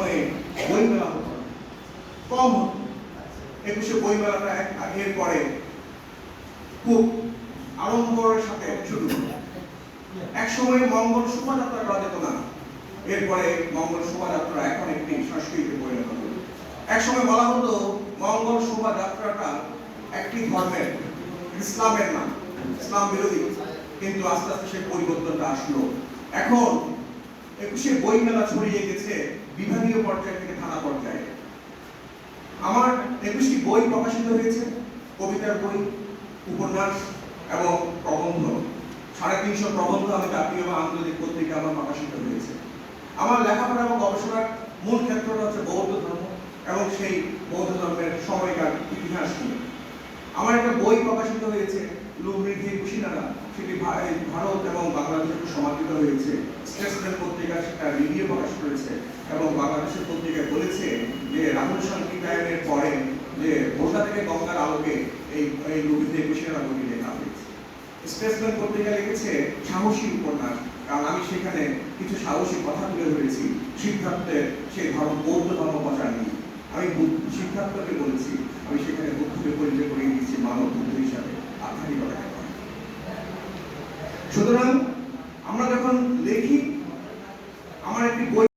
সময়ে বই মেলা হতো। কম হতো একুশে বই মেলাটা এর পরে খুব আড়ম্বরের সাথে শুরু এক সময় মঙ্গল শোভাযাত্রা করা যেত না। এরপরে মঙ্গল শোভাযাত্রা এখন একটি সংস্কৃতিতে পরিণত হলো। এক সময় বলা হতো, মঙ্গল শোভাযাত্রাটা একটি ধর্মের, ইসলামের নাম ইসলাম বিরোধী। কিন্তু আস্তে আস্তে সেই পরিবর্তনটা আসলো। এখন একুশে বই মেলা ছড়িয়ে গেছে বিভাগীয় পর্যায় থেকে থানা পর্যায়ে। আমার একুশটি বই প্রকাশিত হয়েছে, কবিতার বই, উপন্যাস এবং প্রবন্ধ। সাড়ে তিনশো প্রবন্ধ আমি জাতীয় বা আন্তর্জাতিক পত্রিকা আমার প্রকাশিত হয়েছে। আমার লেখাপড়া এবং গবেষণার মূল ক্ষেত্রটা হচ্ছে বৌদ্ধ ধর্ম এবং সেই বৌদ্ধ ধর্মের সময়কার ইতিহাস নিয়ে। আমার একটা বই প্রকাশিত হয়েছে লুমৃদ্ধি কুশিনারা, সেটি ভারত এবং বাংলাদেশে সমাদৃত হয়েছে স্টেটসম্যান পত্রিকা সেটা রিভিউ প্রকাশ করেছে এবং বাংলাদেশের পত্রিকায় বলেছে যে রাহুল শান্তিকায়নের পরে যে ভোসা থেকে গঙ্গার আলোকে এই এই লুমৃদ্ধি কুশিনারা বইটি লেখা হয়েছে। স্টেটসম্যান পত্রিকা লিখেছে, সাহসী উপন্যাস। কারণ আমি সেখানে কিছু সাহসী কথা তুলে ধরেছি সিদ্ধার্থের সেই ধর্ম, বৌদ্ধ ধর্ম প্রচার নিয়ে। আমি সিদ্ধার্থকে বলেছি, আমি সেখানে বুদ্ধকে পরিচয় করে দিয়েছি মানব বুদ্ধ হিসাবে আধ্যাত্মিকতাকে নয়। সুতরাং Bueno.